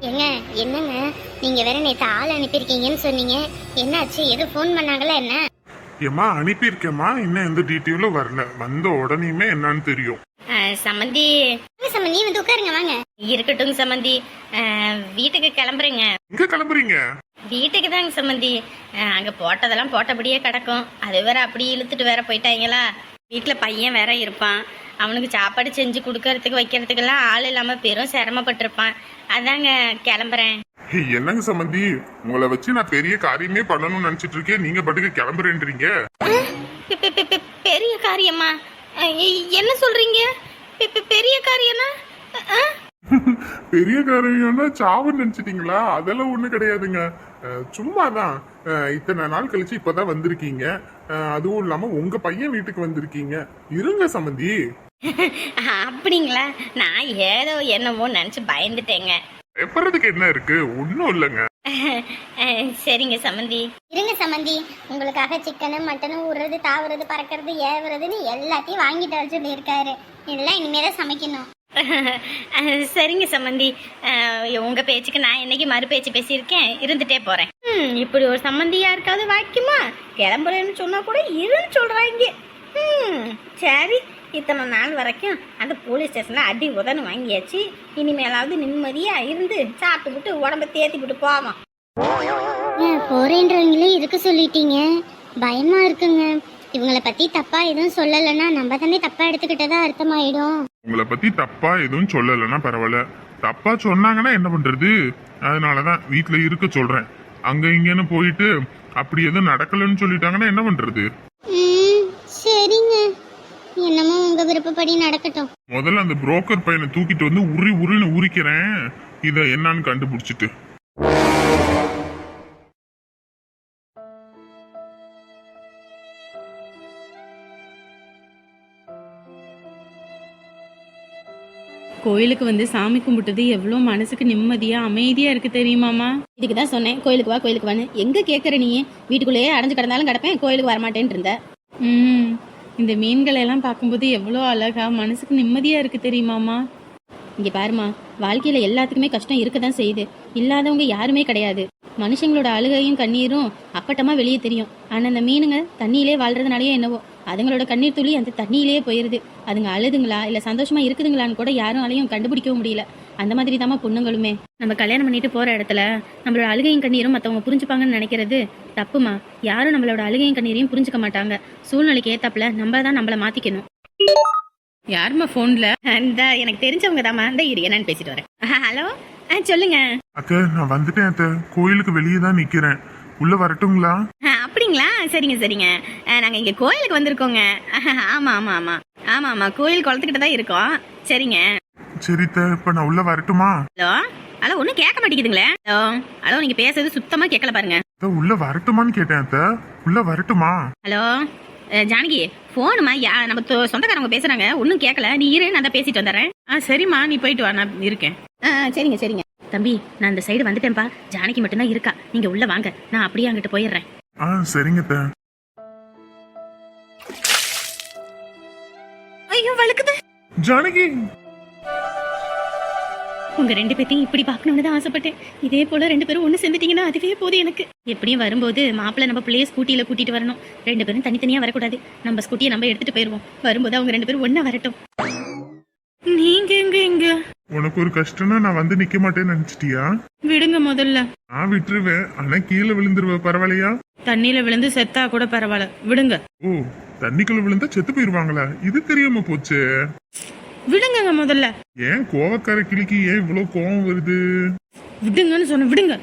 ஏங்க என்னங்க? நீங்க வேற நேத்து ஆள் அனுப்பியிருக்கீங்கன்னு சொன்னீங்க. என்னாச்சு? எதுவும் ஃபோன் பண்ணாங்களா என்ன? ஏம்மா அனுப்பியிருக்கேம்மா. இன்னும் எந்த டீட்டெயிலும் வரல. வந்த உடனேயுமே என்னன்னு தெரியும். சம்மந்தி. வாங்க சம்மந்தி வந்து உட்காருங்க வாங்க. இருக்கட்டும் சம்மந்தி. அஹ், வீட்டுக்கு கிளம்புறேங்க. எங்க கிளம்புறீங்க? வீட்டுக்கு தாங்க சம்மந்தி. அங்க போட்டதெல்லாம் போட்டபடியே கிடக்கும். அது வேற அப்படி இழுத்துட்டு வேற போயிட்டாங்களா? வீட்டில் பையன் வேற இருப்பான். அவனுக்கு சாப்பாடு செஞ்சு கொடுக்கறதுக்கு வைக்கிறதுக்கெல்லாம் ஆள் இல்லாம பெரும் சிரமப்பட்டிருப்பான். அதாங்க கிளம்புறேன். என்னங்க சம்பந்தி? உங்களை வச்சு நான் பெரிய காரியமே பண்ணணும்னு நினைச்சிட்டு இருக்கேன். நீங்க பாட்டுக்கு கிளம்புறேன்றீங்க. பெரிய காரியமா என்ன சொல்றீங்க? பெரிய காரியம்னா? பெரிய காரியம்னா சாவுன்னு நினைச்சிட்டீங்களா? அதெல்லாம் ஒண்ணு கிடையாதுங்க. அஹ், சும்மாதான். அஹ், இத்தனை நாள் கழிச்சு இப்பதான் வந்திருக்கீங்க. அதுவும் இல்லாம உங்க பையன் வீட்டுக்கு வந்திருக்கீங்க. இருங்க சம்பந்தி அப்படிங்களா? நான் ஏதோ என்னமோ நினச்சி பயந்துட்டேங்க. எப்பறதுக்கு என்ன இருக்கு? ஒன்னும் இல்லைங்க. சரிங்க சம்மந்தி இருங்க சம்மந்தி உங்களுக்காக சிக்கனு மட்டனு உருறது தாவுறது பறக்கிறது ஏவுறதுன்னு எல்லாத்தையும் வாங்கிட்டு வர சொல்லியிருக்காரு. இதெல்லாம் இனிமேதான் சமைக்கணும். சரிங்க சம்மந்தி உங்க பேச்சுக்கு நான் என்னைக்கு மறு பேச்சு பேசியிருக்கேன்? இருந்துட்டே போறேன். ம், இப்படி ஒரு சம்மந்தி யாருக்காவது வாய்க்குமா? கிளம்புறேன்னு சொன்னா கூட இருன்னு சொல்றாங்க. ம், சரி இத்தனை நாள் வரைக்கும் அந்த போலீஸ் ஸ்டேஷன்ல அடி உதன்னு வாங்கியாச்சு. இனிமேலாவது நிம்மதியா இருந்து சாப்பிட்டுவிட்டு உடம்ப தேத்தி விட்டு போவோம் போறேன்றவங்களே இருக்க சொல்லிட்டீங்க. பயமா இருக்குங்க. இவங்களை பத்தி தப்பா எதுவும் சொல்லலைன்னா நம்ம தானே தப்பா எடுத்துக்கிட்டதா அர்த்தமாயிடும். உங்களை பத்தி தப்பா எதுவும் சொல்லலைன்னா பரவாயில்ல. தப்பா சொன்னாங்கன்னா என்ன பண்றது? அதனாலதான் வீட்ல இருக்க சொல்றேன். அங்க இங்கன்னு போயிட்டு அப்படி எதுவும் நடக்கலன்னு சொல்லிட்டாங்கன்னா என்ன பண்றது? சரிங்க. என்னமோ உங்க விருப்பப்படி நடக்கட்டும். முதல்ல அந்த புரோக்கர் பையனை தூக்கிட்டு வந்து உரி உருன்னு உரிக்கிறேன். இத என்னன்னு கண்டுபிடிச்சிட்டு. கோயிலுக்கு வந்து சாமி கும்பிட்டது எவ்வளோ மனசுக்கு நிம்மதியா அமைதியா இருக்கு தெரியுமாமா இதுக்கு தான் சொன்னேன் கோயிலுக்கு வா கோயிலுக்கு வான்னு. எங்க கேட்குற நீ? வீட்டுக்குள்ளேயே அடைஞ்சு கிடந்தாலும் கிடப்பேன் கோயிலுக்கு வரமாட்டேன்னு இருந்த. ம் இந்த மீன்களை எல்லாம் பார்க்கும்போது எவ்வளோ அழகா மனசுக்கு நிம்மதியா இருக்கு தெரியுமாமா இங்க பாருமா வாழ்க்கையில எல்லாத்துக்குமே கஷ்டம் இருக்க தான் செய்யுது. இல்லாதவங்க யாருமே கிடையாது. மனுஷங்களோட அழுகையும் கண்ணீரும் அப்பட்டமா வெளியே தெரியும். ஆனா அந்த மீனுங்க தண்ணியிலே வாழ்றதுனாலயே என்னவோ அதுங்களோட கண்ணீர் துளி அந்த தண்ணியிலேயே போயிருது. அதுங்க அழுதுங்களா இல்ல சந்தோஷமா இருக்குதுங்களான்னு கூட யாரும் அலையும் கண்டுபிடிக்கவும் முடியல. அந்த மாதிரி தாம்மா பொண்ணுங்களுமே. நம்ம கல்யாணம் பண்ணிட்டு போற இடத்துல நம்மளோட அழுகையும் கண்ணீரும் மத்தவங்க புரிஞ்சுப்பாங்கன்னு நினைக்கிறது தப்புமா? யாரும் நம்மளோட அழுகையும் கண்ணீரையும் புரிஞ்சுக்க மாட்டாங்க. சூழ்நிலைக்கு ஏத்தாப்புல நம்ம தான் நம்மள மாத்திக்கணும். யாரும்மா ஃபோன்ல இந்த எனக்கு தெரிஞ்சவங்க தாம்மா இந்த இரு என்னன்னு பேசிட்டு வரேன். ஹலோ? ஆ சொல்லுங்க. அத்தை நான் வந்துட்டேன் அத்தை. கோயிலுக்கு வெளியே தான் நிக்கிறேன். உள்ள வரட்டுங்களா? ஆ, அப்படிங்களா? சரிங்க சரிங்க. ஆ, நாங்க இங்க கோயிலுக்கு வந்திருக்கோங்க. ஆமா ஆமா ஆமா. ஆமா ஆமா. கோயில் குளத்துக்கிட்ட தான் இருக்கோம். சரிங்க. சரி அத்தை, இப்ப நான் உள்ள வரட்டுமா? ஹலோ? ஹலோ ஒன்றும் கேட்க மாட்டேங்குதுங்களே. ஹலோ? ஹலோ நீங்க பேசுறது சுத்தமா கேட்கல பாருங்க. அத்தை, உள்ள வரட்டுமான்னு கேட்டேன் அத்தை. உள்ள வரட்டுமா? ஹலோ? ஜானகி போனுமா யா நம்ம சொந்தக்காரங்க பேசுறாங்க. ஒன்றும் கேட்கல நீ இரு நான் தான் பேசிட்டு வந்துடுறேன். ஆ சரிம்மா. நீ போயிட்டு வா. நான் இருக்கேன். ஆ சரிங்க சரிங்க. தம்பி நான் இந்த சைடு வந்துட்டேன்ப்பா. ஜானகி மட்டும்தான் இருக்கா. நீங்க உள்ள வாங்க. நான் அப்படியே அங்கிட்டு போயிடுறேன். ஆ சரிங்க. ஐயோ வழுக்குது. ஜானகி! உங்க ரெண்டு பேத்தையும் இப்படி பார்க்கணும்னு தான் ஆசைப்பட்டேன். இதே போல ரெண்டு பேரும் ஒண்ணு சேர்ந்துட்டீங்கன்னா அதுவே போதும் எனக்கு. எப்படியும் வரும்போது மாப்பிள்ளை நம்ம பிள்ளைய ஸ்கூட்டியில கூட்டிட்டு வரணும். ரெண்டு பேரும் தனித்தனியா வரக்கூடாது. நம்ம ஸ்கூட்டியை நம்ம எடுத்துட்டு போயிருவோம். வரும்போது அவங்க ரெண்டு பேரும் ஒண்ணா வரட்டும். நீங்க எங்க இங்க? உனக்கு ஒரு கஷ்டம்னா நான் வந்து நிக்க மாட்டேன்னு நினைச்சிட்டியா? விடுங்க முதல்ல. நான் விட்டுருவேன். ஆனா கீழே விழுந்துருவ பரவாயில்லையா? தண்ணியில விழுந்து செத்தா கூட பரவாயில்ல. விடுங்க. ஓ தண்ணிக்குள்ள விழுந்தா செத்து போயிருவாங்களா? இது தெரியாம போச்சு. விடுங்கங்க முதல்ல. ஏன் கோவக்கார கிளிக்கு ஏன் இவ்வளவு கோவம் வருது? விடுங்கன்னு சொன்ன விடுங்க.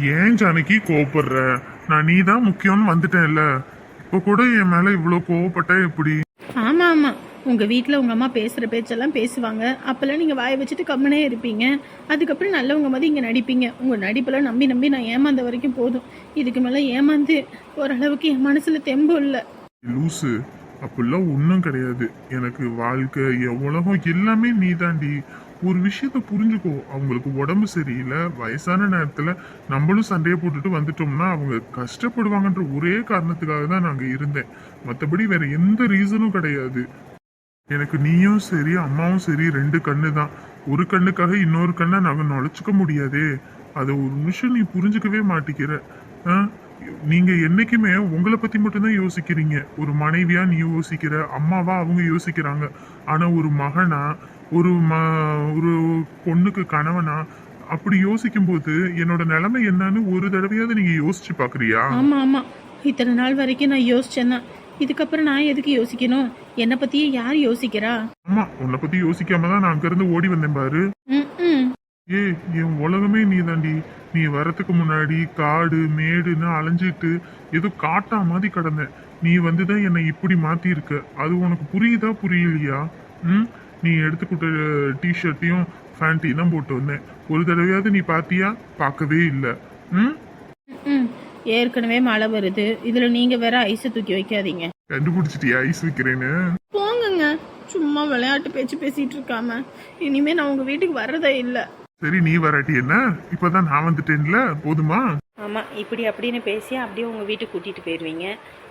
ஏன் ஜானகி கோவப்படுற? நான் நீ தான் முக்கியம்னு வந்துட்டேன்ல. இப்ப கூட என் மேல இவ்வளவு கோவப்பட்டா எப்படி? ஆமா ஆமா. உங்க வீட்ல உங்க அம்மா பேசுற பேச்செல்லாம் பேசுவாங்க. அப்பெல்லாம் நீங்க வாயை வச்சுட்டு கம்மனே இருப்பீங்க. அதுக்கப்புறம் நல்லவங்க மாதிரி இங்க நடிப்பீங்க. உங்க நடிப்பெல்லாம் நம்பி நம்பி நான் ஏமாந்த வரைக்கும் போதும். இதுக்கு மேல ஏமாந்து ஓரளவுக்கு என் மனசுல தெம்பு இல்லை. லூசு. அப்படிலாம் ஒன்றும் கிடையாது. எனக்கு வாழ்க்கை என் உலகம் எல்லாமே நீதாண்டி. ஒரு விஷயத்த புரிஞ்சுக்கோ. அவங்களுக்கு உடம்பு சரியில்லை வயசான நேரத்துல நம்மளும் சண்டையை போட்டுட்டு வந்துட்டோம்னா அவங்க கஷ்டப்படுவாங்கன்ற ஒரே காரணத்துக்காக தான் நாங்க இருந்தேன். மற்றபடி வேற எந்த ரீசனும் கிடையாது. எனக்கு நீயும் சரி அம்மாவும் சரி ரெண்டு கண்ணு தான் ஒரு கண்ணுக்காக இன்னொரு கண்ணை நாங்கள் நுழைச்சிக்க முடியாதே. அதை ஒரு நிமிஷம் நீ புரிஞ்சுக்கவே மாட்டிக்கிற ஆ? நீங்க என்னைக்குமே உங்களை பத்தி மட்டும்தான் யோசிக்கிறீங்க. ஒரு மனைவியா நீ யோசிக்கிற அம்மாவா அவங்க யோசிக்கிறாங்க. ஆனா ஒரு மகனா ஒரு ம ஒரு பொண்ணுக்கு கணவனா அப்படி யோசிக்கும் போது என்னோட நிலைமை என்னன்னு ஒரு தடவையாவது நீங்க யோசிச்சு பாக்குறியா? ஆமா ஆமா. இத்தனை நாள் வரைக்கும் நான் யோசிச்சேன் தான் இதுக்கப்புறம் நான் எதுக்கு யோசிக்கணும்? என்னை பத்தியே யார் யோசிக்கிறா? ஆமா உன்னை பத்தி யோசிக்காம தான் நான் அங்கிருந்து ஓடி வந்தேன் பாரு. ம் ஏய் என் உலகமே நீ தாண்டி நீ வரத்துக்கு முன்னாடி காடு மேடுன்னு அலைஞ்சிட்டு ஏதோ காட்டா மாதிரி கிடந்தேன் நீ வந்து தான் என்னை இப்படி மாத்தி இருக்க அது உனக்கு புரியுதா புரியலையா? ம்? நீ எடுத்துக்கிட்ட டிஷர்ட்டையும் ஃபேண்ட்டையும் தான் போட்டு வந்தேன். ஒரு தடவையாவது நீ பாத்தியா? பார்க்கவே இல்லை. ம்? ம் ஏற்கனவே மழை வருது. இதுல நீங்க வேற ஐஸை தூக்கி வைக்காதீங்க. கண்டுபிடிச்சிட்டியா ஐஸ் வைக்கிறேன்னு? போங்கங்க. சும்மா விளையாட்டு பேச்சு பேசிட்டு இருக்காம. இனிமே நான் உங்க வீட்டுக்கு வர்றதே இல்லை. சரி நீ வராட்டி என்ன? இப்பதான் நான் வந்துட்டேன்ல போதுமா? ஆமாம் இப்படி அப்படின்னு பேசி அப்படியே உங்கள் வீட்டுக்கு கூட்டிகிட்டு போயிடுவீங்க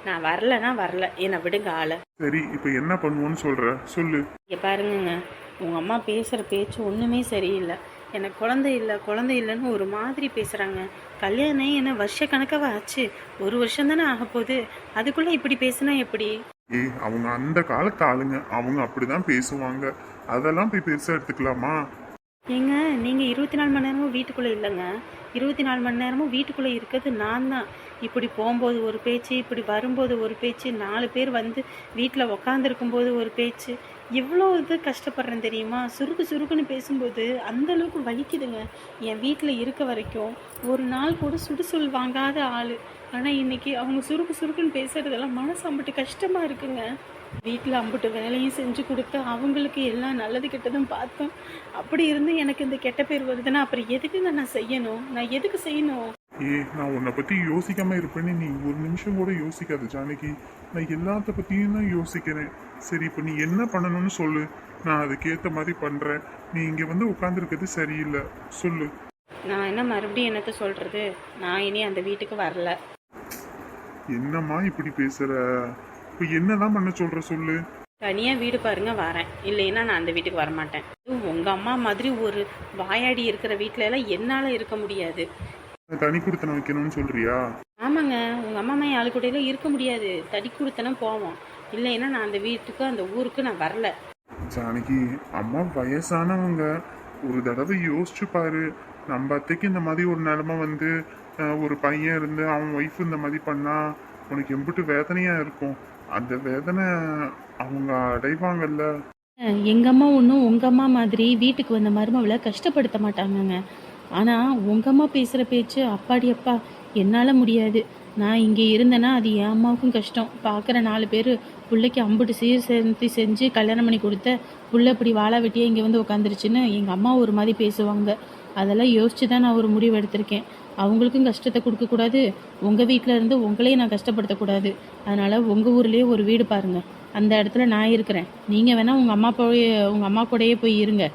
நான் வரலன்னா வரல. என்னை விடுங்க ஆளை. சரி இப்போ என்ன பண்ணுவோன்னு சொல்ற? சொல்லு. இங்கே பாருங்கங்க உங்கள் அம்மா பேசுகிற பேச்சு ஒன்றுமே சரியில்லை. எனக்கு குழந்தை இல்லை குழந்தை இல்லைன்னு ஒரு மாதிரி பேசுகிறாங்க கல்யாணம் என்ன வருஷ கணக்காக ஆச்சு? ஒரு வருஷம் தானே ஆக போகுது. அதுக்குள்ளே இப்படி பேசுனா எப்படி? ஏய் அவங்க அந்த காலத்து ஆளுங்க. அவங்க அப்படிதான் பேசுவாங்க. அதெல்லாம் போய் பெருசா எடுத்துக்கலாமா? ஏங்க நீங்கள் இருபத்தி நாலு மணி நேரமும் வீட்டுக்குள்ளே இல்லைங்க. இருபத்தி நாலு மணி நேரமும் வீட்டுக்குள்ளே இருக்கிறது நான் தான். இப்படி போகும்போது ஒரு பேச்சு இப்படி வரும்போது ஒரு பேச்சு நாலு பேர் வந்து வீட்டில் உக்காந்துருக்கும்போது ஒரு பேச்சு. எவ்வளோ இது கஷ்டப்படுறேன் தெரியுமா? சுருக்கு சுருக்குன்னு பேசும்போது அந்த அளவுக்கு வலிக்குதுங்க. என் வீட்டில் இருக்க வரைக்கும் ஒரு நாள் கூட சுடுசொல் வாங்காத ஆள். ஆனால் இன்றைக்கி அவங்க சுருக்கு சுருக்குன்னு பேசுறதெல்லாம் மனசு அம்பிட்டு கஷ்டமாக இருக்குங்க. வீட்டில் அம்புட்டு வேலையும் செஞ்சு கொடுத்து அவங்களுக்கு எல்லாம் நல்லது கெட்டதும் பார்த்தோம் அப்படி இருந்து எனக்கு இந்த கெட்ட பேர் வருதுன்னா அப்புறம் எதுக்குங்க நான் செய்யணும்? நான் எதுக்கு செய்யணும்? ஏய் நான் உன்னை பத்தி யோசிக்காம இருப்பேன்னு நீ ஒரு நிமிஷம் கூட யோசிக்காத ஜானகி. நான் எல்லாத்த பத்தியும் தான் யோசிக்கிறேன். சரி இப்போ நீ என்ன பண்ணணும்னு சொல்லு. நான் அதுக்கேத்த மாதிரி பண்றேன். நீ இங்க வந்து உட்காந்துருக்கிறது சரியில்லை. சொல்லு. நான் என்ன மறுபடியும் என்னத்த சொல்கிறது நான் இனி அந்த வீட்டுக்கு வரல. என்னம்மா இப்படி பேசுற? இப்போ என்னதான் பண்ண சொல்ற சொல்லு. தனியாக வீடு பாருங்க வரேன். இல்லைன்னா நான் அந்த வீட்டுக்கு வரமாட்டேன். உங்கள் அம்மா மாதிரி ஒரு வாயாடி இருக்கிற வீட்டில எல்லாம் என்னால் இருக்க முடியாது. தனி கொடுத்தன வைக்கணும்னு சொல்றியா? ஆமாங்க. உங்கள் அம்மா அம்மா ஆளு கூடயெல்லாம் இருக்க முடியாது. தடி கொடுத்தனம் போவோம். இல்லைன்னா நான் அந்த வீட்டுக்கு அந்த ஊருக்கு நான் வரல. ஜானகி அம்மா வயசானவங்க ஒரு தடவை யோசிச்சு பாரு. நம்ம அத்தைக்கு இந்த மாதிரி ஒரு நிலைமை வந்து ஒரு பையன் இருந்து அவன் ஒய்ஃப் இந்த மாதிரி பண்ணா உனக்கு எம்பிட்டு வேதனையா இருக்கும். அந்த வேதனை அவங்க அடைவாங்கல்ல. எங்க அம்மா ஒன்றும் உங்க அம்மா மாதிரி வீட்டுக்கு வந்த மருமவளை கஷ்டப்படுத்த மாட்டாங்கங்க. ஆனா உங்க அம்மா பேசுற பேச்சு அப்பாடி அப்பா என்னால முடியாது. நான் இங்கே இருந்தேன்னா அது என் அம்மாவுக்கும் கஷ்டம். பார்க்குற நாலு பேர் பிள்ளைக்கு அம்புட்டு சீர் சேர்த்து செஞ்சு கல்யாணம் பண்ணி கொடுத்த புள்ள இப்படி வாழ வெட்டியே இங்கே வந்து உட்காந்துருச்சுன்னு எங்கள் அம்மா ஒரு மாதிரி பேசுவாங்க. அதெல்லாம் யோசிச்சு தான் நான் ஒரு முடிவு எடுத்திருக்கேன். அவங்களுக்கும் கஷ்டத்தை கொடுக்கக்கூடாது. உங்கள் வீட்டில் இருந்து உங்களையும் நான் கஷ்டப்படுத்தக்கூடாது. அதனால் உங்கள் ஊர்லேயே ஒரு வீடு பாருங்கள் அந்த இடத்துல நான் இருக்கிறேன். நீங்கள் வேணால் உங்கள் அம்மா போய் உங்கள் அம்மா கூடயே போய் இருங்க.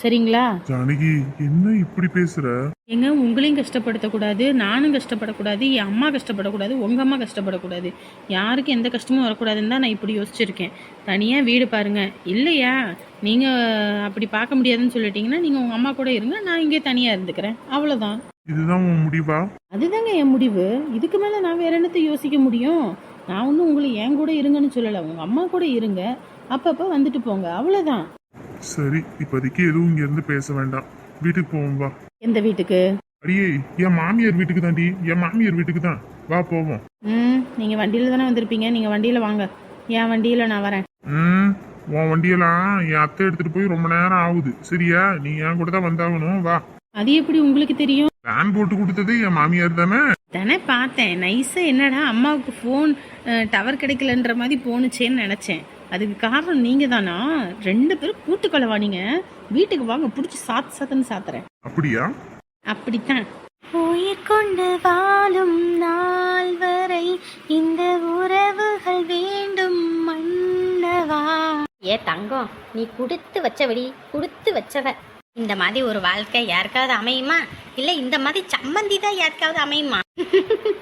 சரிங்களா? ஜானகி என்ன இப்படி பேசுற? ஏங்க உங்களையும் கஷ்டப்படுத்தக்கூடாது நானும் கஷ்டப்படக்கூடாது என் அம்மா கஷ்டப்படக்கூடாது உங்கள் அம்மா கஷ்டப்படக்கூடாது. யாருக்கும் எந்த கஷ்டமும் வரக்கூடாதுன்னு தான் நான் இப்படி யோசிச்சிருக்கேன். தனியாக வீடு பாருங்க. இல்லையா? நீங்கள் அப்படி பார்க்க முடியாதுன்னு சொல்லிட்டீங்கன்னா நீங்கள் உங்கள் அம்மா கூட இருங்க நான் இங்கே தனியாக இருந்துக்கிறேன். அவ்வளோதான் இதுதான் உன் முடிவா? அதுதாங்க என் முடிவு. இதுக்கு மேலே நான் வேற என்னத்தை யோசிக்க முடியும்? நான் ஒன்றும் உங்களை என் கூட இருங்கன்னு சொல்லலை. உங்கள் அம்மா கூட இருங்க. அப்பப்போ வந்துட்டு போங்க. அவ்வளோதான் சரி இப்போதைக்கு எதுவும் இங்க இருந்து பேச வேண்டாம். வீட்டுக்கு போவோம் வா. எந்த வீட்டுக்கு? அடியே என் மாமியார் வீட்டுக்கு தாண்டி என் மாமியார் வீட்டுக்கு தான். வா போவோம். ம் நீங்கள் வண்டியில் தானே வந்திருப்பீங்க. நீங்கள் வண்டியில் வாங்க. என் வண்டியில் நான் வரேன். ம் உன் வண்டியெல்லாம் என் அத்தை எடுத்துட்டு போய் ரொம்ப நேரம் ஆகுது. சரியா? நீ என் கூட தான் வந்தாகணும். வா. அது எப்படி உங்களுக்கு தெரியும்? பிளான் போட்டு கொடுத்தது என் மாமியார் தானே? தானே பார்த்தேன். நைஸாக என்னடா அம்மாவுக்கு ஃபோன் டவர் கிடைக்கலன்ற மாதிரி போணுச்சேன்னு நினச்சேன். அதுக்கு காரணம் நீங்கள் தானா ரெண்டு பேரும் கூட்டு கொலவானீங்க வீட்டுக்கு வாங்க பிடிச்சி சாத்து சாத்துன்னு சாத்துறேன். அப்படியா? அப்படித்தான். உயிர் கொண்டு வாழும் நாள் வரை இந்த உறவுகள் வேண்டும் மன்னவா. ஏ தங்கம் நீ கொடுத்து வச்சபடி கொடுத்து வச்சவ. இந்த மாதிரி ஒரு வாழ்க்கை யாருக்காவது அமையுமா? இல்லை இந்த மாதிரி சம்மந்தி தான் யாருக்காவது அமையுமா?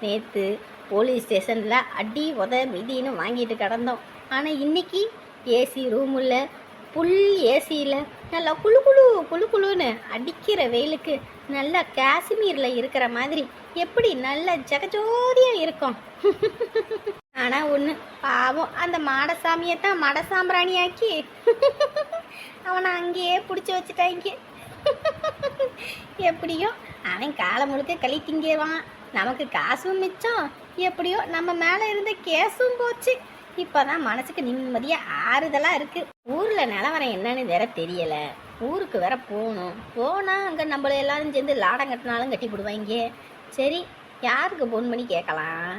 நேற்று போலீஸ் ஸ்டேஷனில் அடி உத மிதின்னு வாங்கிட்டு கிடந்தோம். ஆனால் இன்னைக்கு ஏசி ரூமில் புல் ஏசியில் நல்லா குளு குளு குளு குளுன்னு அடிக்கிற வெயிலுக்கு நல்லா காஷ்மீரில் இருக்கிற மாதிரி எப்படி நல்ல ஜகஜோதியாக இருக்கும். ஆனால் ஒன்று பாவம் அந்த மாடசாமியை தான் மட சாம்பிராணியாக்கி அவனை அங்கேயே பிடிச்சி வச்சுட்டாங்க. எப்படியோ அவன் காலை முழுக்க களி திங்கிடுவான். நமக்கு காசும் மிச்சம் எப்படியோ நம்ம மேலே இருந்த கேஸும் போச்சு. இப்போ தான் மனசுக்கு நிம்மதியாக ஆறுதலாக இருக்குது ஊரில் நிலவரம் என்னன்னு வேற தெரியலை. ஊருக்கு வேற போகணும். போனால் அங்கே நம்மள எல்லாரும் சேர்ந்து லாடம் கட்டினாலும் கட்டி போடுவாங்க சரி யாருக்கு ஃபோன் பண்ணி கேட்கலாம்?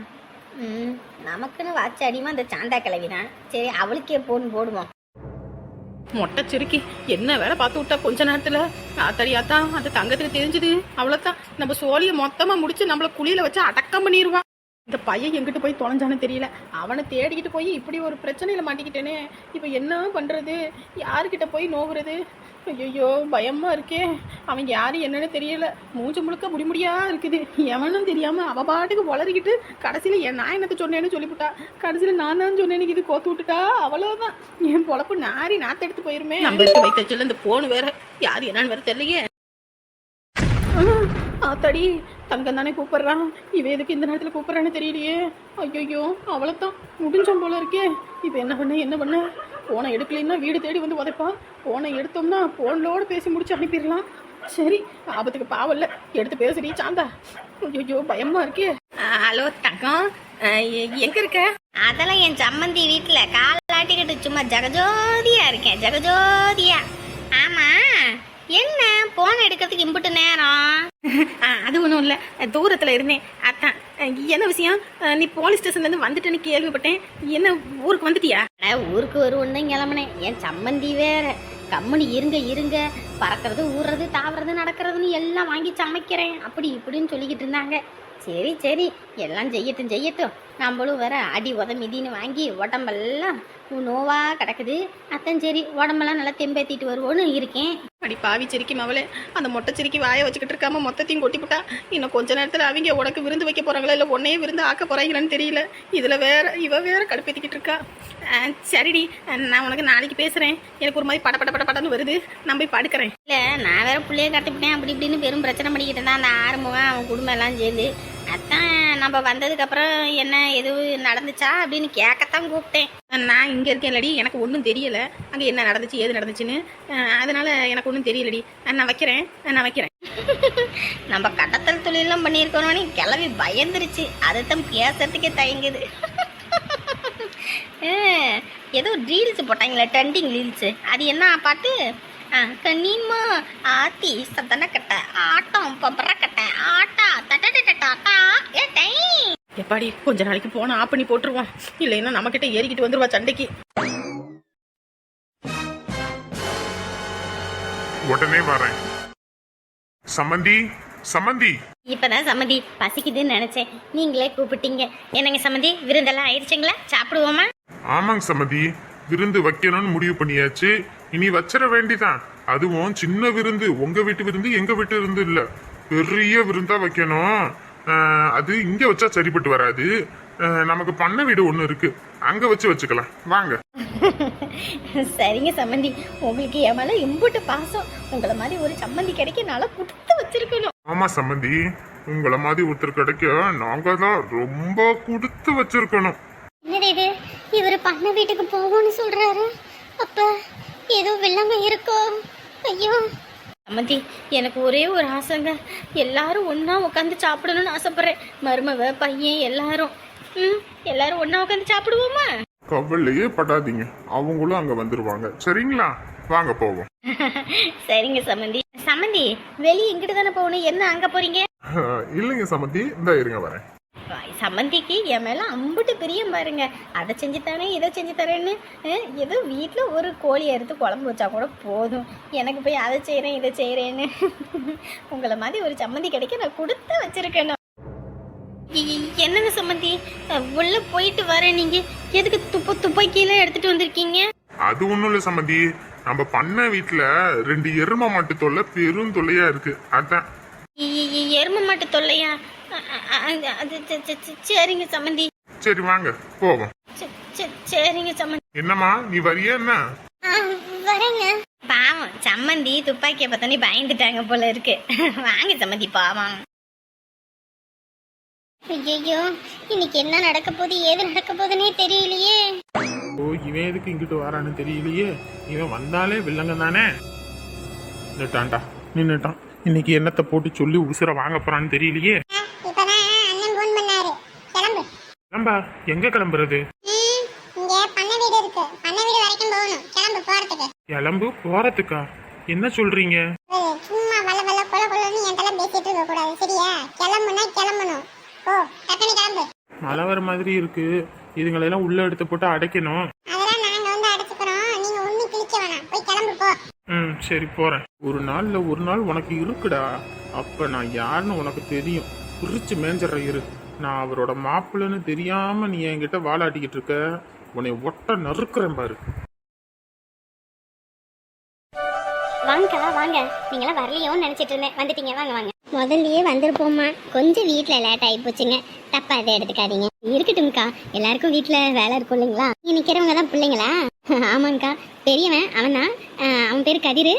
ம் நமக்குன்னு வாச்ச அடிமா அந்த சாண்டா கிளவி தான் சரி அவளுக்கே ஃபோன் போடுவோம். மொட்டை சிறுக்கி என்ன வேலை பார்த்து விட்டா கொஞ்ச நேரத்துல? ஆத்தடியாத்தா அந்த தங்கத்துக்கு தெரிஞ்சது. அவ்வளோதான் நம்ம சோழியை மொத்தமா முடிச்சு நம்மள குழியில வச்சு அடக்கம் பண்ணிடுவான் இந்த பையன் எங்கிட்டு போய் தொலைஞ்சான்னு தெரியல. அவனை தேடிக்கிட்டு போய் இப்படி ஒரு பிரச்சனையில மாட்டிக்கிட்டேனே. இப்ப என்ன பண்றது? யாருக்கிட்ட போய் நோகுறது? ஐயோ பயமா இருக்கே. அவன் யாரு என்னன்னு தெரியல. மூஞ்சு முழுக்க முடிமுடியா இருக்குது. எவனும் தெரியாம அவ பாட்டுக்கு வளரிக்கிட்டு கடைசியில என் நான் என்னத்த சொன்னேன்னு சொல்லிவிட்டா. கடைசியில நான் தான் சொன்னேன்னு இது கோத்து விட்டுட்டா? அவ்வளவுதான். என் பொழப்பு நாரி நாத்த எடுத்து போயிருமே. நம்ம வைத்த இந்த போன் வேற. யாரு என்னன்னு வேற தெரியலையே. ஆத்தாடி தங்கம் தானே கூப்பிடுறான். இவ எதுக்கு இந்த நேரத்துல கூப்பிடுறான்னு தெரியலையே. ஐயோ அவ்வளவுதான் முடிஞ்சோம் போல இருக்கே. இப்போ என்ன பண்ண என்ன பண்ண? போனை எடுக்கலைன்னா வீடு தேடி வந்து உதைப்பான். போனை எடுத்தோம்னா போன்லோட பேசி முடிச்சு அனுப்பிடலாம். சரி ஆபத்துக்கு பாவல்ல எடுத்து பேசுறீ சாந்தா. ஐயோ பயமா இருக்கே. ஹலோ தங்கம். எங்க இருக்க? அதெல்லாம் என் சம்மந்தி வீட்டில் காலாட்டிக்கிட்டு சும்மா ஜெகஜோதியா இருக்கேன் ஜெகஜோதியா. ஆமா. என்ன? போன் எடுக்கிறதுக்கு இம்புட்டு நேரம்? அது ஒன்றும் இல்லை. தூரத்தில் இருந்தேன். அதான். என்ன விஷயம்? நீ போலீஸ் ஸ்டேஷன்லேருந்து வந்துட்டேன்னு கேள்விப்பட்டேன். என்ன ஊருக்கு வந்துட்டியா? ஊருக்கு வருவோன்னு தான் கிளம்புனேன். என் சம்மந்தி வேற. கம்முனு இருங்க இருங்க. பறக்கிறது ஊறுறது தாவறது நடக்கிறதுன்னு எல்லாம் வாங்கி சமைக்கிறேன். அப்படி இப்படின்னு சொல்லிக்கிட்டு இருந்தாங்க. சரி சரி. எல்லாம் செய்யட்டும் செய்யட்டும். நம்மளும் வேற அடி உத மிதின்னு வாங்கி உடம்பெல்லாம் நோவா கிடக்குது. அத்தன் சரி உடம்பெல்லாம் நல்லா தெம்பேத்திட்டு வருவோன்னு இருக்கேன். அடி பாவி சிரிக்கி அவளே. அந்த மொட்டை சிரிக்கி வாயை வச்சுக்கிட்டு இருக்காம மொத்தத்தையும் கொட்டி போட்டா? இன்னும் கொஞ்ச நேரத்தில் அவங்க உனக்கு விருந்து வைக்க போறாங்களா? இல்லை உன்னையே விருந்து ஆக்க போறாங்களான்னு தெரியல. இதில் வேற இவ வேற கடுப்பேத்திக்கிட்டு இருக்கா. சரிடி. நான் உனக்கு நாளைக்கு பேசுறேன். எனக்கு ஒரு மாதிரி பட பட பட படன்னு வருது. நான் போய் படுக்கிறேன். இல்லை நான் வேற பிள்ளைய கற்றுப்பிட்டேன் அப்படி இப்படின்னு பெரும் பிரச்சனை பண்ணிக்கிட்டு இருந்தான். அந்த ஆரம்பமாக அவன் குடும்பம் எல்லாம் சேர்ந்து. அதான் நம்ம வந்ததுக்கப்புறம் என்ன எதுவும் நடந்துச்சா அப்படின்னு கேட்கத்தான் கூப்பிட்டேன். நான் இங்கே இருக்கேன்லடி எனக்கு ஒன்றும் தெரியல. அங்கே என்ன நடந்துச்சு ஏது நடந்துச்சுன்னு. அதனால் அதனால எனக்கு ஒன்றும் தெரியலடி. நான் வைக்கிறேன். நான் வைக்கிறேன். நம்ம கடத்தல் தொழிலெல்லாம் பண்ணியிருக்கோம்னு கிளவி பயந்துருச்சு. அதைத்தான் பேசுறதுக்கே தயங்குது. ஏதோ ரீல்ஸ் போட்டாங்களே ட்ரெண்டிங் ரீல்ஸு அது என்ன பாட்டு? ஆ, கனிமா ஆத்தி கட்ட ஆட்டம் பம்பர கட்ட ஆட்டா தட்டா ஏ டை எப்பாடி கொஞ்ச நாளைக்கு போன ஆப் பண்ணி போட்டுருவோம். இல்லைன்னா நம்ம கிட்ட ஏறிக்கிட்டு வந்துருவா சண்டைக்கு. உடனே வரேன். சம்மந்தி சம்மந்தி இப்பதான் சம்மந்தி பசிக்குதுன்னு நினைச்சேன். நீங்களே கூப்பிட்டீங்க. என்னங்க சம்மந்தி விருந்தெல்லாம் ஆயிடுச்சுங்களா? சாப்பிடுவோமா? ஆமாங்க சம்மந்தி விருந்து வைக்கணும்னு முடிவு பண்ணியாச்சு. இனி வச்சிட வேண்டிதான். அதுவும் சின்ன விருந்து உங்க வீட்டு விருந்து எங்க வீட்டு விருந்து இல்ல. பெரிய விருந்தா வைக்கணும். அது இங்க வச்சா சரிப்பட்டு வராது. நமக்கு பண்ண வீடு ஒண்ணு இருக்கு. அங்க வச்சு வச்சுக்கலாம். வாங்க. சரிங்க சம்மந்தி உங்களுக்கு என் மேல இம்புட்டு பாசம். உங்களை மாதிரி ஒரு சம்மந்தி கிடைக்க நல்லா கொடுத்து வச்சிருக்கணும். ஆமா சம்மந்தி உங்களை மாதிரி ஒருத்தர் கிடைக்க நாங்க தான் ரொம்ப கொடுத்து வச்சிருக்கணும். இது? இவர் பண்ண வீட்டுக்கு போவோம்னு சொல்றாரு. அப்ப ஏதோ வில்லங்க இருக்கோ? ஐயோ. சம்மந்தி எனக்கு ஒரே ஒரு ஆசைங்க. எல்லாரும் ஒண்ணா உட்காந்து சாப்பிடணும்னு ஆசைப்படுறேன். மருமவ பையன் எல்லாரும். ம் எல்லாரும் ஒண்ணா உட்காந்து சாப்பிடுவோமா? கவலையே படாதீங்க. அவங்களும் அங்க வந்துருவாங்க. சரிங்களா? வாங்க போவோம். சரிங்க சம்மந்தி சம்மந்தி வெளியே இங்கிட்டு தானே போகணும். என்ன அங்க போறீங்க? இல்லைங்க சம்மந்தி இந்த இருங்க வரேன். சம்மந்திக்கு என் மேல அம்புட்டு பிரியம் பாருங்க. அதை செஞ்சு தரேன் இதை செஞ்சு தரேன்னு ஏதோ வீட்டில் ஒரு கோழி அறுத்து குழம்பு வச்சா கூட போதும். எனக்கு போய் அதை செய்கிறேன் இதை செய்கிறேன்னு உங்களை மாதிரி ஒரு சம்மந்தி கிடைக்க நான் கொடுத்து வச்சிருக்கேன் என்னங்க சம்மந்தி? உள்ள போயிட்டு வரேன் நீங்க. எதுக்கு துப்பு துப்பாக்கியெல்லாம் எடுத்துட்டு வந்திருக்கீங்க? அது ஒண்ணும் இல்ல சம்மந்தி. நம்ம பண்ண வீட்டுல ரெண்டு எரும மாட்டு தொல்லை பெரும் தொல்லையா இருக்கு. அதான். எருமை மாட்டு தொல்லையா? சரிங்க சம்மந்தி சரி வாங்க போவோம். சரிங்க சம்மந்தி என்னம்மா நீ வரியா என்ன? வரேங்க. பாவம் சம்மந்தி துப்பாக்கியை பார்த்தோன்னே பயந்துட்டாங்க போல இருக்கு. வாங்க சம்மந்தி பாவம். ஐயோ இன்னைக்கு என்ன நடக்க போகுது ஏது நடக்க போகுதுன்னே தெரியலையே. ஓ இவன் எதுக்கு இங்கிட்டு வரான்னு தெரியலையே. இவன் வந்தாலே வில்லங்க தானே? நின்னுட்டான்டா நின்னுட்டான். இன்னைக்கு என்னத்தை போட்டு சொல்லி உசுர வாங்க போறான்னு தெரியலையே இப்பதான் அண்ணன் போன் பண்ணாரு கிளம்பு கிளம்பா எங்க கிளம்புறது? கிளம்பு போறதுக்கு. என்ன சொல்றீங்க? சும்மா வள வள கொல கொலன்னு என் தலை பேசிட்டு இருக்க கூடாது. சரியா? கிளம்புனா கிளம்பணும். ஓ டக்குனு கிளம்பு. மழை வர மாதிரி இருக்கு. இதுங்களெல்லாம் உள்ள எடுத்து போட்டு அடைக்கணும். அதெல்லாம் நாங்க வந்து அடைச்சுக்கிறோம் நீங்க ஒண்ணு கிழிக்க வேணாம். போய் கிளம்பு போ. ம் சரி போறேன். ஒரு நாள்ல ஒரு நாள் உனக்கு இருக்குடா. அப்ப நான் யாருன்னு உனக்கு தெரியும். குறிச்சு மேஞ்சற இரு. நான் அவரோட மாப்பிள்ளைன்னு தெரியாம நீ என்கிட்ட வாலாட்டிக்கிட்டு இருக்க. உன்னை ஒட்ட நறுக்குறேன் பாரு. வாங்கக்கா வாங்க. நீங்களாம் வரலையோன்னு நினைச்சிட்டு இருந்தேன். வந்துட்டீங்க. வாங்க வாங்க. முதல்லயே வந்திருப்போம்மா. கொஞ்சம் வீட்ல லேட் ஆகி போச்சுங்க. தப்பா எதை எடுத்துக்காதீங்க. இருக்கட்டும்க்கா. எல்லாருக்கும் வீட்ல வேலை இருக்கும் இல்லைங்களா? இங்க நிக்கிறவங்க தான் பிள்ளைங்களா? ஆமாங்கக்கா பெரியவன் அவன் தான். அவன் பேரு கதிர்.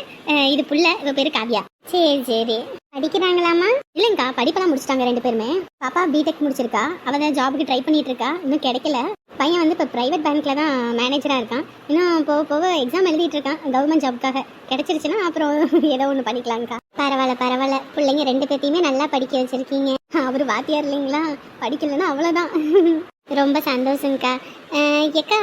இது புள்ள. இவ பேரு காவ்யா. சரி சரி. படிக்கிறாங்களாமா இல்லைங்கக்கா படிப்பெல்லாம் முடிச்சிட்டாங்க ரெண்டு பேருமே. பாப்பா பிடெக் முடிச்சிருக்கா. அவ தான் ஜாபுக்கு ட்ரை பண்ணிட்டு இருக்கா. இன்னும் கிடைக்கல. பையன் வந்து இப்போ ப்ரைவேட் பேங்க்ல தான் மேனேஜராக இருக்கான். இன்னும் போக போக எக்ஸாம் எழுதிட்டு இருக்கான். கவர்மெண்ட் ஜாப்க்காக கிடைச்சிருச்சுன்னா அப்புறம் ஏதோ ஒன்று பண்ணிக்கலாம்க்கா. பரவாயில்ல பரவாயில்ல. பிள்ளைங்க ரெண்டு பேர்த்தையுமே நல்லா படிக்க வச்சிருக்கீங்க. அவர் வாத்தியார் இல்லைங்களா? படிக்கலன்னா அவ்வளோதான் ரொம்ப சந்தோஷங்க்கா ஏக்கா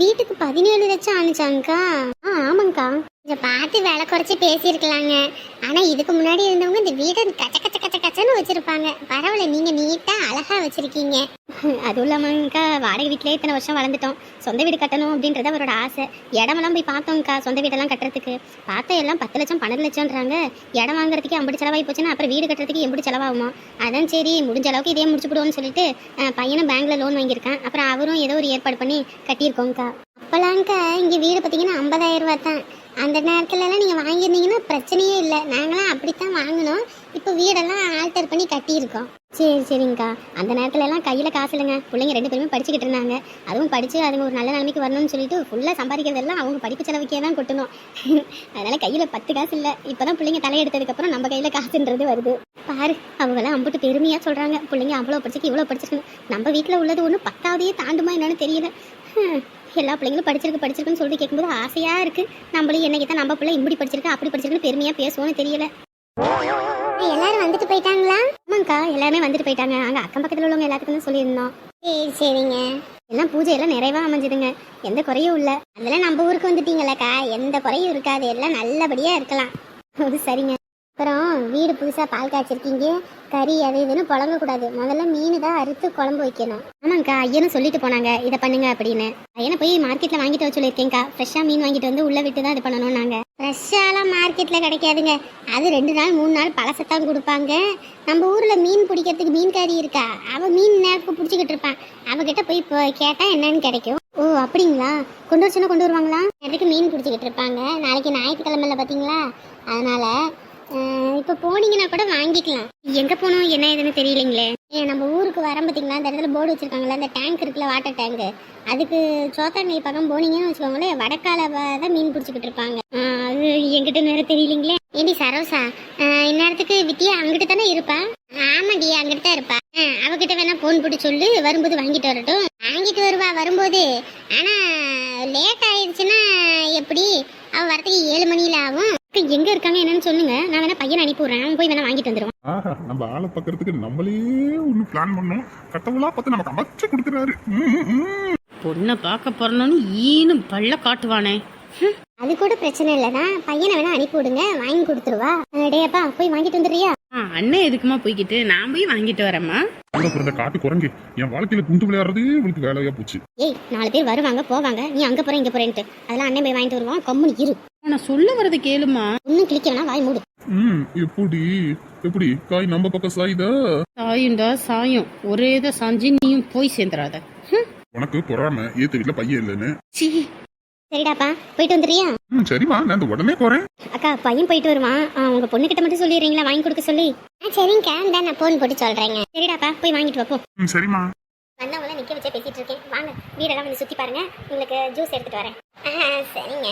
வீட்டுக்கு பதினேழு லட்சம் ஆனிச்சாங்க்கா ஆ ஆமாங்க்கா கொஞ்சம் பார்த்து விலை குறைச்சி பேசியிருக்கலாங்க. ஆனால் இதுக்கு முன்னாடி இருந்தவங்க இந்த வீடை கச்ச கச்ச கச்ச கச்சன்னு வச்சுருப்பாங்க. பரவாயில்ல நீங்கள் நீட்டாக அழகா வச்சிருக்கீங்க. அதுவும் இல்லாமக்கா வாடகை வீட்டிலே இத்தனை வருஷம் வளர்ந்துட்டோம். சொந்த வீடு கட்டணும் அப்படின்றது அவரோட ஆசை. இடமெல்லாம் போய் பார்த்தோம்க்கா சொந்த வீடெல்லாம் கட்டுறதுக்கு. பார்த்தா எல்லாம் பத்து லட்சம் பன்னெண்டு லட்சம்ன்றாங்க. இடம் வாங்குறதுக்கு ஐம்பது செலவாகி போச்சுன்னா அப்புறம் வீடு கட்டுறதுக்கு எப்படி செலவாகுமா? அதான் சரி முடிஞ்ச அளவுக்கு இதே முடிச்சு போடுவோம்னு சொல்லிட்டு பையனும் பேங்க்ல லோன் வாங்கியிருக்கான். அப்புறம் அவரும் ஏதோ ஏற்பாடு பண்ணி கட்டியிருக்கோங்க்கா அப்போலாங்க்கா இங்கே வீடு பார்த்தீங்கன்னா ஐம்பதாயிரம் ரூபா தான் அந்த நேரத்துலலாம் நீங்கள் வாங்கியிருந்தீங்கன்னா பிரச்சனையே இல்லை. நாங்களாம் அப்படித்தான் வாங்கினோம். இப்போ வீடெல்லாம் ஆல்டர் பண்ணி கட்டியிருக்கோம். சரி சரிங்கக்கா. அந்த நேரத்துல எல்லாம் கையில் காசு இல்லைங்க. பிள்ளைங்க ரெண்டு பேருமே படிச்சுக்கிட்டு இருந்தாங்க. அதுவும் படித்து அதுங்க ஒரு நல்ல நிலைமைக்கு வரணும்னு சொல்லிட்டு ஃபுல்லாக சம்பாதிக்கிறதெல்லாம் அவங்க படிப்பு செலவுக்கே தான் கொட்டணும். அதனால கையில் பத்து காசு இல்லை. இப்போ தான் பிள்ளைங்க தலையெடுத்ததுக்கப்புறம் நம்ம கையில் காசுன்றது வருது. பாரு அவங்களாம் அம்புட்டு பெருமையாக சொல்கிறாங்க பிள்ளைங்க அவ்வளோ படிச்சுக்கு இவ்வளோ படிச்சிருக்கணும் நம்ம வீட்டில் உள்ளது ஒன்று பத்தாவதையே தாண்டுமா என்னன்னு தெரியல. ஹம், எல்லா பிள்ளைங்களும் படிச்சிருக்கு படிச்சிருக்குன்னு சொல்லிட்டு கேட்கும்போது ஆசையாக இருக்குது நம்மளும் என்னைக்கு தான் நம்ம பிள்ளை இப்படி படிச்சிருக்கு அப்படி படிச்சிருக்குன்னு பெருமையாக பேசுவோன்னு தெரியல. வந்துட்டு போயிட்டாங்களா? ஆமாங்கக்கா எல்லாருமே வந்துட்டு போயிட்டாங்க. அங்க அக்கம் பக்கத்துல உள்ளவங்க எல்லாத்துக்கும் சொல்லியிருந்தோம். சரி சரிங்க. எல்லாம் பூஜை எல்லாம் நிறைவா அமைஞ்சதுங்க. எந்த குறையும் இல்ல. அதெல்லாம் நம்ம ஊருக்கு வந்துட்டீங்களக்கா. எந்த குறையும் இருக்காது. எல்லாம் நல்லபடியா இருக்கலாம். சரிங்க. அப்புறம் வீடு புதுசா பால் காய்ச்சிருக்கீங்க கறி அது இதுன்னு புழங்க கூடாது முதல்ல மீன் தான் அறுத்து குழம்பு வைக்கணும். ஆமாங்கக்கா ஐயனும் சொல்லிட்டு போனாங்க. இதை பண்ணுங்க அப்படின்னு. ஐயனை போய் மார்க்கெட்ல வாங்கிட்டு வச்சு சொல்லியிருக்கேங்க்கா ஃப்ரெஷ்ஷா மீன் வாங்கிட்டு வந்து உள்ள விட்டு தான் இது பண்ணணும் நாங்கள் ஃப்ரெஷ்ஷாலாம் மார்க்கெட்ல கிடைக்காதுங்க. அது ரெண்டு நாள் மூணு நாள் பழசத்தான் கொடுப்பாங்க. நம்ம ஊர்ல மீன் பிடிக்கிறதுக்கு மீன் கறி இருக்கா? அவ மீன் நேரத்துக்கு பிடிச்சிக்கிட்டு இருப்பான் அவகிட்ட போய் இப்போ கேட்டா என்னன்னு கிடைக்கும். ஓ அப்படிங்களா? கொண்டு வச்சுன்னா கொண்டு வருவாங்களா? நேரத்துக்கு மீன் பிடிச்சிக்கிட்டு இருப்பாங்க. நாளைக்கு ஞாயிற்றுக்கிழமைல பாத்தீங்களா அதனால இப்போ போனீங்கன்னா கூட வாங்கிக்கலாம். எங்க போனோம் என்ன ஏதுன்னு தெரியலைங்களே? ஏன் நம்ம ஊருக்கு வரோம் பாத்தீங்களா? அந்த இடத்துல போர்டு வச்சிருக்காங்களா அந்த டேங்க் இருக்குல்ல வாட்டர் டேங்க் அதுக்கு சோத்தாங்கை பக்கம் போனீங்கன்னு வச்சுக்கோங்களேன் வடக்கால தான் மீன் பிடிச்சிக்கிட்டு இருப்பாங்க. அது என்கிட்ட நேரம் தெரியலீங்களே? ஏடி சரோசா இந்நேரத்துக்கு வித்தியா அங்கிட்ட தானே இருப்பா? ஆமாடி அங்கிட்ட தான் இருப்பா. அவகிட்ட வேணா போன் போட்டு சொல்லு வரும்போது வாங்கிட்டு வரட்டும். வாங்கிட்டு வருவா வரும்போது. ஆனா லேட் ஆயிடுச்சுன்னா எப்படி? அவ வரத்துக்கு ஏழு மணியில் ஆகும். எங்க இருக்காங்க என்னன்னு சொல்லுங்க. நான் வேணா பையனை அனுப்பி விடுறேன். அவன் போய் வேணா வாங்கிட்டு வந்துருவான். ஆஹா நம்ம ஆளை பார்க்கறதுக்கு நம்மளே ஒன்று பிளான் பண்ணோம் கட்டவளா பார்த்து நமக்கு அமைச்சு கொடுக்குறாரு. பொண்ணை பார்க்க போறணும்னு ஈனு பல்ல காட்டுவானே. ஹம். அது கூட பிரச்சனை இல்லைனா பையனை வேணா அனுப்பி விடுங்க. வாங்கி கொடுத்துருவா. டேப்பா போய் வாங்கிட்டு வந்துடுறியா? அண்ணன் எதுக்குமா போய்கிட்டு நான் போய் வாங்கிட்டு வரேம்மா. கூட பிறந்த காட்டு குரங்கு. என் வாழ்க்கையில குண்டு விளையாடுறதே இவளுக்கு வேலையா போச்சு. ஏய் நாலு பேர் வருவாங்க போவாங்க. நீ அங்க போற இங்க போறேன்ட்டு. அதெல்லாம் அண்ணன் போய் வாங்கிட்டு வருவான். கம்முனு இரு. நான் சொல்ல வரது கேளுமா. இன்னும் கிளிக்க வேணா வாய் மூடு. ம் எப்படி? எப்படி? காய் நம்ம பக்கம் சாயுதா? சாயுண்டா சாயும். ஒரே இதை சாஞ்சி நீயும் போய் சேர்ந்துடாத ஹம். உனக்கு பொறாம ஏத்த வீட்டுல பையன் இல்லைன்னு. சீ சரிடாப்பா போயிட்டு வந்துடுறியா? ம் சரிம்மா நான் இந்த உடனே போறேன். அக்கா பையன் போயிட்டு வருவான். ஆ, உங்க பொண்ணு கிட்ட மட்டும் சொல்லிடுறீங்களா? வாங்கி கொடுக்க சொல்லி? சரிங்கக்கா இந்த நான் போன் போட்டு சொல்றேங்க. சரிடாப்பா போய் வாங்கிட்டு வா போ. ம் சரிம்மா. நிக்க வச்சே பேசிட்டு இருக்கேன். வாங்க வீடெல்லாம் வந்து சுத்தி பாருங்க. உங்களுக்கு ஜூஸ் எடுத்துட்டு வரேன். ஆ, சரிங்க.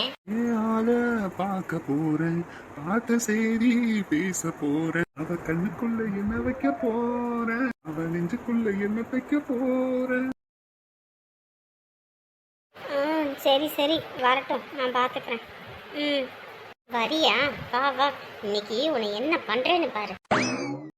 ஆள பார்க்க போறேன். பார்த்த செய்தி பேச போறேன். அவ கண்ணுக்குள்ள என்ன வைக்க போறேன்? அவ நெஞ்சுக்குள்ள என்ன தைக்க போறேன்? ம் சரி சரி. வரட்டும். நான் பார்த்துக்கிறேன் ம். வரியா? வா வா. இன்னைக்கு உன்னை என்ன பண்ணுறேன்னு பாரு.